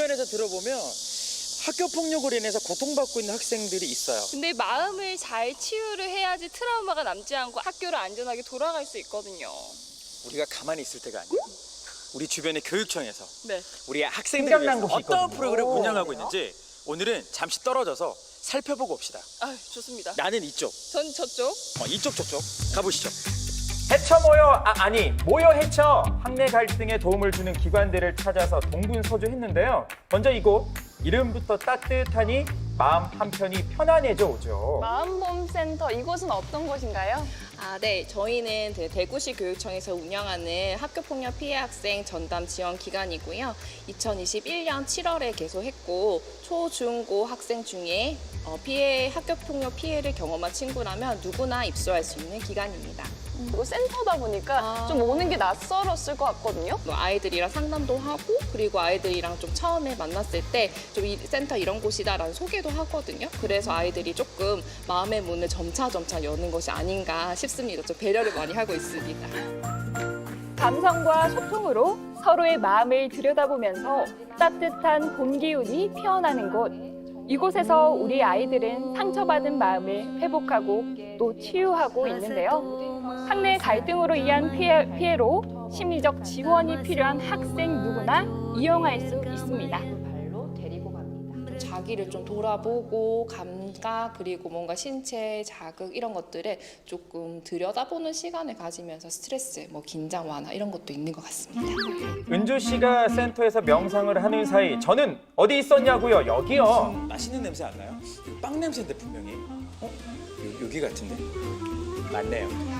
주변에서 들어보면 학교 폭력으로 인해서 고통받고 있는 학생들이 있어요. 근데 마음을 잘 치유를 해야지 트라우마가 남지 않고 학교를 안전하게 돌아갈 수 있거든요. 우리가 가만히 있을 때가 아니에요. 우리 주변의 교육청에서 네. 우리 학생들을 위해서 어떤 있거든요. 프로그램 을 운영하고 있는지 오늘은 잠시 떨어져서 살펴보고 옵시다. 아, 좋습니다. 나는 이쪽, 전 저쪽. 어, 이쪽 쪽쪽 가보시죠. 해쳐 모여 아, 아니 모여 해쳐 학내 갈등에 도움을 주는 기관들을 찾아서 동분서주했는데요. 먼저 이곳 이름부터 따뜻하니 마음 한편이 편안해져 오죠. 마음보험센터 이곳은 어떤 곳인가요? 아, 네. 저희는 그 대구시 교육청에서 운영하는 학교폭력 피해 학생 전담 지원 기관이고요. 2021년 7월에 개소했고 초, 중, 고 학생 중에 어, 피해 학교폭력 피해를 경험한 친구라면 누구나 입소할 수 있는 기관입니다. 이거 센터다 보니까 아. 좀 오는 게 낯설었을 것 같거든요. 뭐 아이들이랑 상담도 하고 그리고 아이들이랑 좀 처음에 만났을 때 좀 이 센터 이런 곳이다라는 소개도 하거든요. 그래서 아이들이 조금 마음의 문을 점차 점차 여는 것이 아닌가 싶습니다. 좀 배려를 많이 하고 있습니다. 감성과 소통으로 서로의 마음을 들여다보면서 따뜻한 봄 기운이 피어나는 곳. 이곳에서 우리 아이들은 상처받은 마음을 회복하고 또 치유하고 있는데요. 학내 갈등으로 인한 피해, 피해로 심리적 지원이 필요한 학생 누구나 이용할 수 있습니다. 자기를 좀 돌아보고 감각 그리고 뭔가 신체 자극 이런 것들을 조금 들여다보는 시간을 가지면서 스트레스, 뭐 긴장 완화 이런 것도 있는 것 같습니다. 은주 씨가 센터에서 명상을 하는 사이 저는 어디 있었냐고요? 여기요. 맛있는 냄새 안 나요? 이거 빵 냄새인데 분명히. 어? 요, 여기 같은데? 맞네요.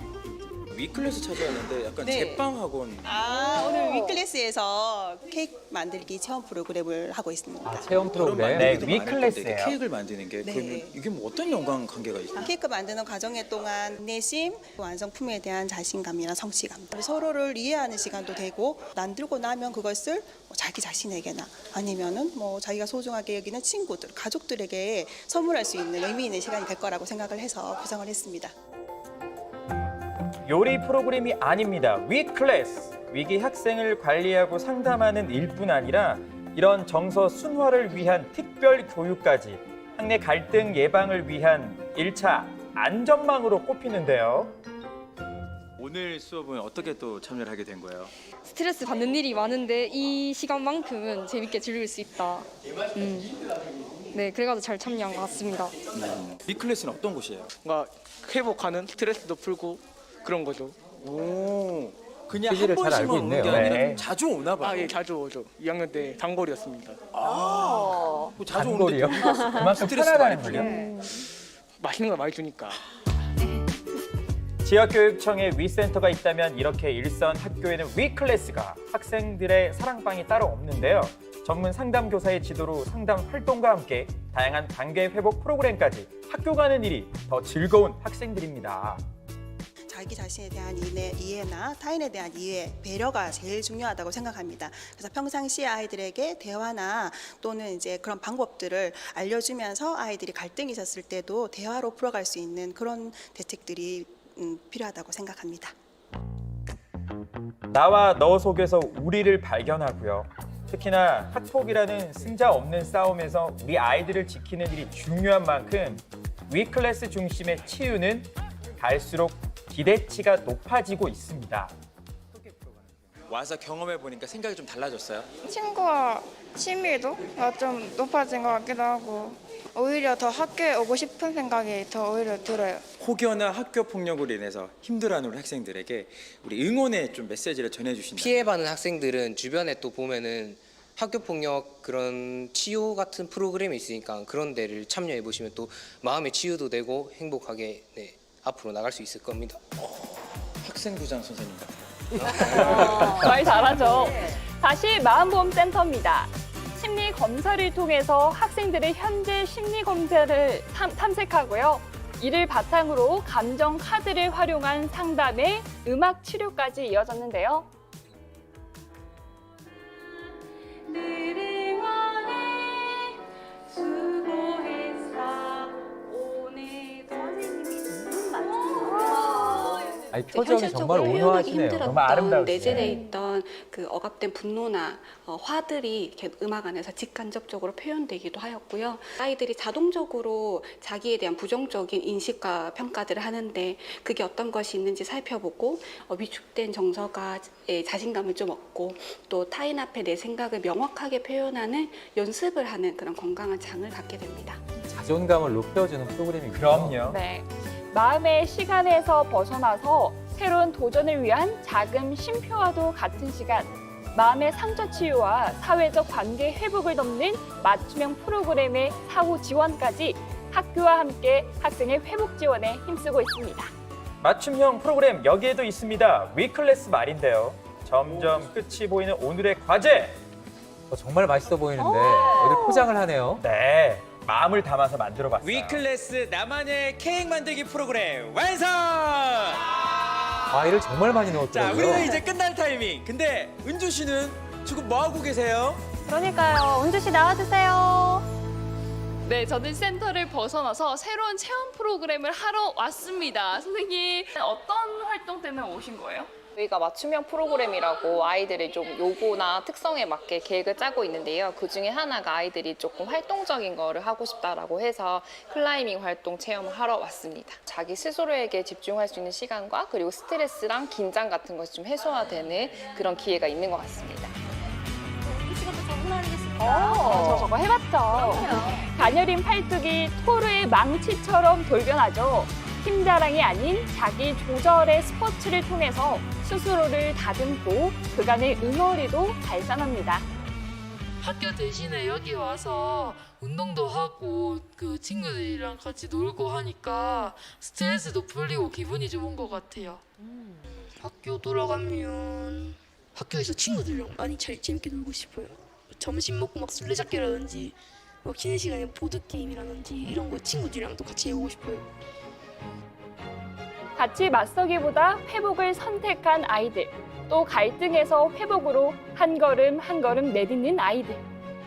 위클래스 찾아왔는데 약간 네. 제빵 학원. 아, 오늘 위클래스에서 케이크 만들기 체험 프로그램을 하고 있습니다. 아, 체험 프로그램. 네, 만들기도 많을 건데 이게 위클래스예요. 케이크를 만드는 게 네. 그러면 이게 뭐 어떤 연관 관계가 있어요? 케이크 만드는 과정에 동안 내심, 완성품에 대한 자신감이나 성취감, 서로를 이해하는 시간도 되고 만들고 나면 그것을 뭐 자기 자신에게나 아니면은 뭐 자기가 소중하게 여기는 친구들, 가족들에게 선물할 수 있는 의미 있는 시간이 될 거라고 생각을 해서 구성을 했습니다. 요리 프로그램이 아닙니다. 위클래스. 위기 학생을 관리하고 상담하는 일뿐 아니라 이런 정서 순화를 위한 특별 교육까지 학내 갈등 예방을 위한 일차 안전망으로 꼽히는데요. 오늘 수업은 어떻게 또 참여를 하게 된 거예요? 스트레스 받는 일이 많은데 이 시간만큼은 재밌게 즐길 수 있다. 음. 네, 그래가지고 잘 참여한 것 같습니다. 위클래스는 어떤 곳이에요? 뭔가 회복하는 스트레스도 풀고 그런 거죠. 오, 그냥 한 취지를 잘 번씩만 알고 오는 게 있네요. 아니라 네. 좀 자주 오나 봐요. 아, 예, 자주 오죠. 2학년 때 단골이었습니다. 아, 뭐 자주 단골이요? 오는데 그만큼 스트레스 편하다는 많이 거죠. 풀려? 맛있는 걸 많이 주니까. 지역교육청에 위센터가 있다면 이렇게 일선 학교에는 위클래스가 학생들의 사랑방이 따로 없는데요. 전문 상담 교사의 지도로 상담 활동과 함께 다양한 관계 회복 프로그램까지 학교 가는 일이 더 즐거운 학생들입니다. 자기 자신에 대한 이해, 이해 나 타인에 대한 이해, 배려가 제일 중요하다고 생각합니다. 그래서 평상시에 아이들에게 대화나 또는 이제 그런 방법들을 알려주면서 아이들이 갈등이 있었을 때도 대화로 풀어갈 수 있는 그런 대책들이 음, 필요하다고 생각합니다. 나와 너 속에서 우리를 발견하고요. 특히나 학폭이라는 승자 없는 싸움에서 우리 아이들을 지키는 일이 중요한 만큼 위클래스 중심의 치유는 갈수록 기대치가 높아지고 있습니다. 와서 경험해 보니까 생각이 좀 달라졌어요. 친구와 친밀도가 좀 높아진 것 같기도 하고 오히려 더 학교에 오고 싶은 생각이 더 오히려 들어요. 혹여나 학교 폭력으로 인해서 힘들어하는 우리 학생들에게 우리 응원의 좀 메시지를 전해 주신다. 피해받는 학생들은 주변에 또 보면은 학교 폭력 그런 치유 같은 프로그램이 있으니까 그런 데를 참여해 보시면 또 마음의 치유도 되고 행복하게 네, 앞으로 나갈 수 있을 겁니다. 학생부장 선생님 같아요. 말 잘하죠. 다시 마음보험센터입니다. 심리 검사를 통해서 학생들의 현재 심리 검사를 탐, 탐색하고요. 이를 바탕으로 감정 카드를 활용한 상담에 음악 치료까지 이어졌는데요. 아니 표정이 정말 현실적으로 온화하시네요. 힘들었던 정말 아름다우시네요. 내재돼 있던 그 억압된 분노나 어, 화들이 이렇게 음악 안에서 직간접적으로 표현되기도 하였고요. 아이들이 자동적으로 자기에 대한 부정적인 인식과 평가들을 하는데 그게 어떤 것이 있는지 살펴보고 어, 위축된 정서가의 자신감을 좀 얻고 또 타인 앞에 내 생각을 명확하게 표현하는 연습을 하는 그런 건강한 장을 갖게 됩니다. 자존감을 높여주는 프로그램이군요. 그럼요. 네. 마음의 시간에서 벗어나서 새로운 도전을 위한 작은 쉼표와도 같은 시간. 마음의 상처 치유와 사회적 관계 회복을 돕는 맞춤형 프로그램의 사후 지원까지 학교와 함께 학생의 회복 지원에 힘쓰고 있습니다. 맞춤형 프로그램 여기에도 있습니다. 위클래스 말인데요. 점점 끝이 보이는 오늘의 과제. 어, 정말 맛있어 보이는데 어디 포장을 하네요. 네, 마음을 담아서 만들어봤어요. 위클래스 나만의 케이크 만들기 프로그램 완성! 과일을 정말 많이 자, 넣었더라고요. 우리는 이제 끝날 타이밍. 근데 은주 씨는 지금 뭐 하고 계세요? 그러니까요. 은주 씨 나와주세요. 네, 저는 센터를 벗어나서 새로운 체험 프로그램을 하러 왔습니다. 선생님, 어떤 활동 때문에 오신 거예요? 저희가 맞춤형 프로그램이라고 아이들의 좀 요구나 특성에 맞게 계획을 짜고 있는데요. 그 중에 하나가 아이들이 조금 활동적인 거를 하고 싶다라고 해서 클라이밍 활동 체험을 하러 왔습니다. 자기 스스로에게 집중할 수 있는 시간과 그리고 스트레스랑 긴장 같은 것이 좀 해소화되는 그런 기회가 있는 것 같습니다. 어, 저 저거 해봤죠. 가녀린 팔뚝이 토르의 망치처럼 돌변하죠. 힘 자랑이 아닌 자기 조절의 스포츠를 통해서 스스로를 다듬고 그간의 응어리도 발산합니다. 학교 대신에 여기 와서 운동도 하고 그 친구들이랑 같이 놀고 하니까 스트레스도 풀리고 기분이 좋은 것 같아요. 학교 돌아가면 학교에서 친구들이랑 많이 잘 재밌게 놀고 싶어요. 점심 먹고 막 술래잡기라든지 뭐 쉬는 시간에 보드 게임이라든지 이런 거 친구들이랑 또 같이 해보고 싶어요. 같이 맞서기보다 회복을 선택한 아이들, 또 갈등에서 회복으로 한 걸음 한 걸음 내딛는 아이들.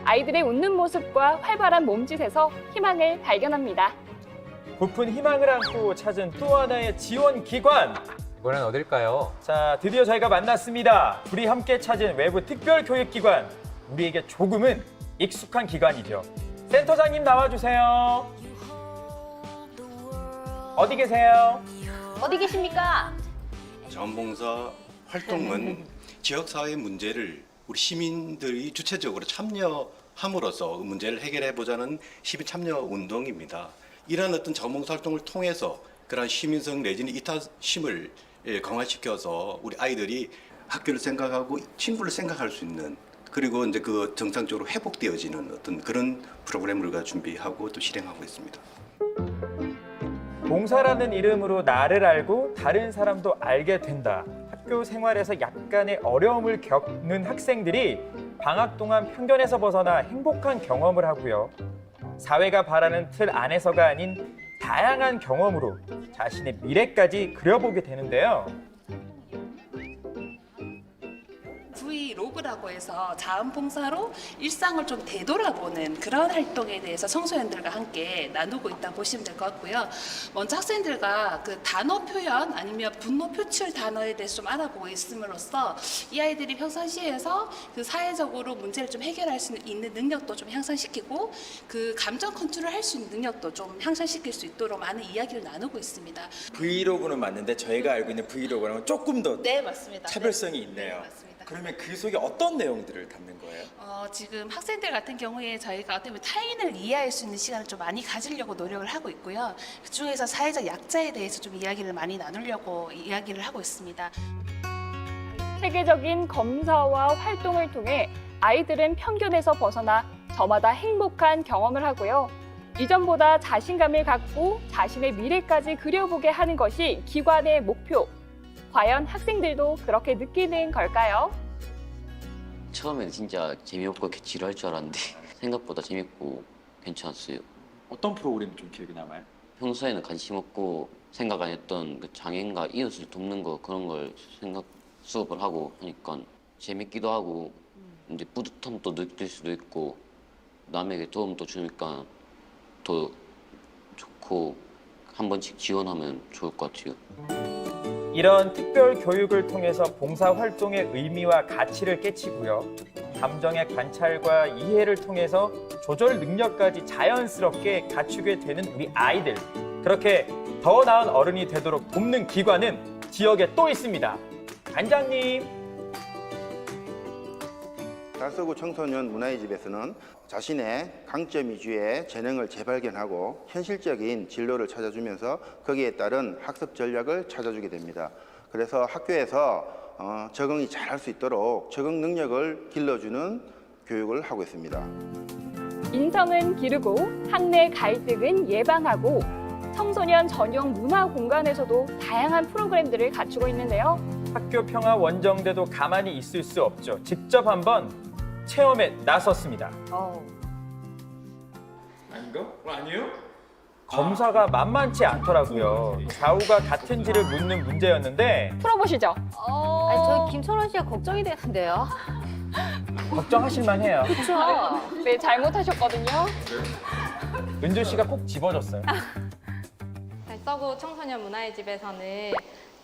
아이들의 웃는 모습과 활발한 몸짓에서 희망을 발견합니다. 부푼 희망을 안고 찾은 또 하나의 지원 기관. 이번엔 어딜까요? 자, 드디어 저희가 만났습니다. 둘이 함께 찾은 외부 특별 교육 기관. 우리에게 조금은 익숙한 기관이죠. 센터장님 나와 주세요. 어디 계세요? 어디 계십니까? 자원봉사 활동은 지역사회 문제를 우리 시민들이 주체적으로 참여함으로써 그 문제를 해결해 보자는 시민 참여 운동입니다. 이러한 어떤 자원봉사 활동을 통해서 그러한 시민성 내지는 이타심을 예, 강화시켜서 우리 아이들이 학교를 생각하고 친구를 생각할 수 있는 그리고 이제 그 정상적으로 회복되어지는 어떤 그런 프로그램을 준비하고 또 실행하고 있습니다. 봉사라는 이름으로 나를 알고 다른 사람도 알게 된다. 학교 생활에서 약간의 어려움을 겪는 학생들이 방학 동안 편견에서 벗어나 행복한 경험을 하고요. 사회가 바라는 틀 안에서가 아닌 다양한 경험으로 자신의 미래까지 그려보게 되는데요. 브이로그라고 해서 자원봉사로 일상을 좀 되돌아보는 그런 활동에 대해서 청소년들과 함께 나누고 있다 보시면 될 것 같고요. 먼저 학생들과 그 단어 표현 아니면 분노 표출 단어에 대해서 좀 알아보고 있음으로써 이 아이들이 평상시에서 그 사회적으로 문제를 좀 해결할 수 있는 능력도 좀 향상시키고 그 감정 컨트롤 할 수 있는 능력도 좀 향상시킬 수 있도록 많은 이야기를 나누고 있습니다. 브이로그는 맞는데 저희가 알고 있는 브이로그랑은 조금 더 네, 맞습니다. 차별성이 네. 있네요. 네, 맞습니다. 그러면 그 속에 어떤 내용들을 담는 거예요? 어, 지금 학생들 같은 경우에 저희가 어떻게 보면 타인을 이해할 수 있는 시간을 좀 많이 가지려고 노력을 하고 있고요. 그 중에서 사회적 약자에 대해서 좀 이야기를 많이 나누려고 이야기를 하고 있습니다. 세계적인 검사와 활동을 통해 아이들은 편견에서 벗어나 저마다 행복한 경험을 하고요. 이전보다 자신감을 갖고 자신의 미래까지 그려보게 하는 것이 기관의 목표. 과연 학생들도 그렇게 느끼는 걸까요? 처음에는 진짜 재미없고 이렇게 지루할 줄 알았는데 생각보다 재밌고 괜찮았어요. 어떤 프로그램이 좀 기억에 남아요? 평소에는 관심 없고 생각 안 했던 그 장애인과 이웃을 돕는 거 그런 걸 생각 수업을 하고 하니까 재밌기도 하고 이제 뿌듯함도 느낄 수도 있고 남에게 도움도 주니까 더 좋고 한 번씩 지원하면 좋을 것 같아요. 이런 특별 교육을 통해서 봉사 활동의 의미와 가치를 깨치고요. 감정의 관찰과 이해를 통해서 조절 능력까지 자연스럽게 갖추게 되는 우리 아이들. 그렇게 더 나은 어른이 되도록 돕는 기관은 지역에 또 있습니다. 단장님. 달서구 청소년 문화의 집에서는 자신의 강점 위주의 재능을 재발견하고 현실적인 진로를 찾아주면서 거기에 따른 학습 전략을 찾아주게 됩니다. 그래서 학교에서 어, 적응이 잘 할 수 있도록 적응 능력을 길러주는 교육을 하고 있습니다. 인성은 기르고 학내 갈등은 예방하고 청소년 전용 문화 공간에서도 다양한 프로그램들을 갖추고 있는데요. 학교 평화 원정대도 가만히 있을 수 없죠. 직접 한번 체험에 나섰습니다. 아닌가? 어, 아니에요? 검사가 만만치 않더라고요. 좌우가 같은지를 묻는 문제였는데 풀어보시죠. 아니, 저 김철원 씨가 걱정이 되는데요. 걱정하실만 해요. 그렇죠. 네, 잘못하셨거든요. 은주 씨가 꼭 집어줬어요. 달서구 청소년 문화의 집에서는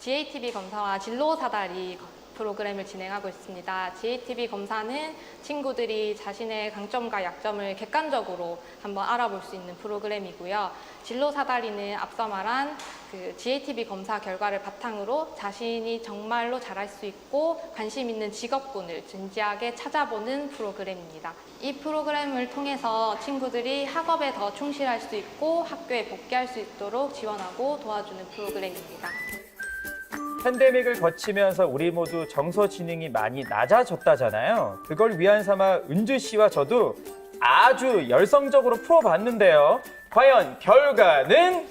GATB 검사와 진로 사다리 프로그램을 진행하고 있습니다. GATB 검사는 친구들이 자신의 강점과 약점을 객관적으로 한번 알아볼 수 있는 프로그램이고요. 진로 사다리는 앞서 말한 그 GATB 검사 결과를 바탕으로 자신이 정말로 잘할 수 있고 관심 있는 직업군을 진지하게 찾아보는 프로그램입니다. 이 프로그램을 통해서 친구들이 학업에 더 충실할 수 있고 학교에 복귀할 수 있도록 지원하고 도와주는 프로그램입니다. 팬데믹을 거치면서 우리 모두 정서 지능이 많이 낮아졌다잖아요. 그걸 위안 삼아 은주 씨와 저도 아주 열성적으로 풀어봤는데요. 과연 결과는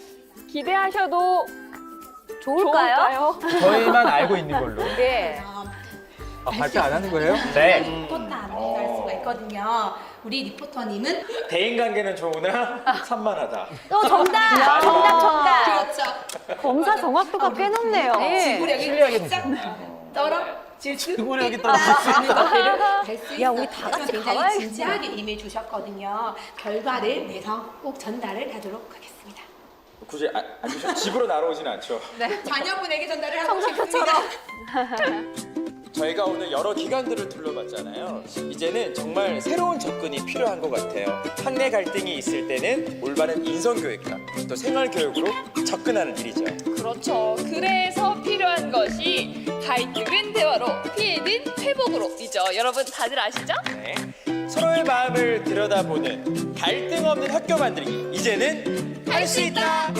기대하셔도 좋을까요? 저희만 알고 있는 걸로. 네. 아, 발표 안 하는 거예요? 네. 리포터 갈 수가 있거든요. 우리 리포터님은 대인 관계는 좋으나 산만하다. 또 정답! 정답, 정답! 그렇죠. 검사 정확도가 꽤 높네요. 지구력이 살짝 떨어질 수 지구력이 있다. 갈수 야, 우리 다 같이 굉장히 가봐야겠다. 진지하게 임해 주셨거든요. 결과를 내서 꼭 전달을 하도록 하겠습니다. 굳이 아, 아니, 집으로 날아오진 않죠. 자녀분에게 전달을 하고 싶습니다. 저희가 오늘 여러 기관들을 둘러봤잖아요. 이제는 정말 새로운 접근이 필요한 것 같아요. 학내 갈등이 있을 때는 올바른 인성교육과 또 생활교육으로 접근하는 일이죠. 그렇죠. 그래서 필요한 것이 갈등은 대화로, 피해는 회복으로이죠. 여러분 다들 아시죠? 네. 서로의 마음을 들여다보는 갈등 없는 학교 만들기. 이제는 할 수 있다.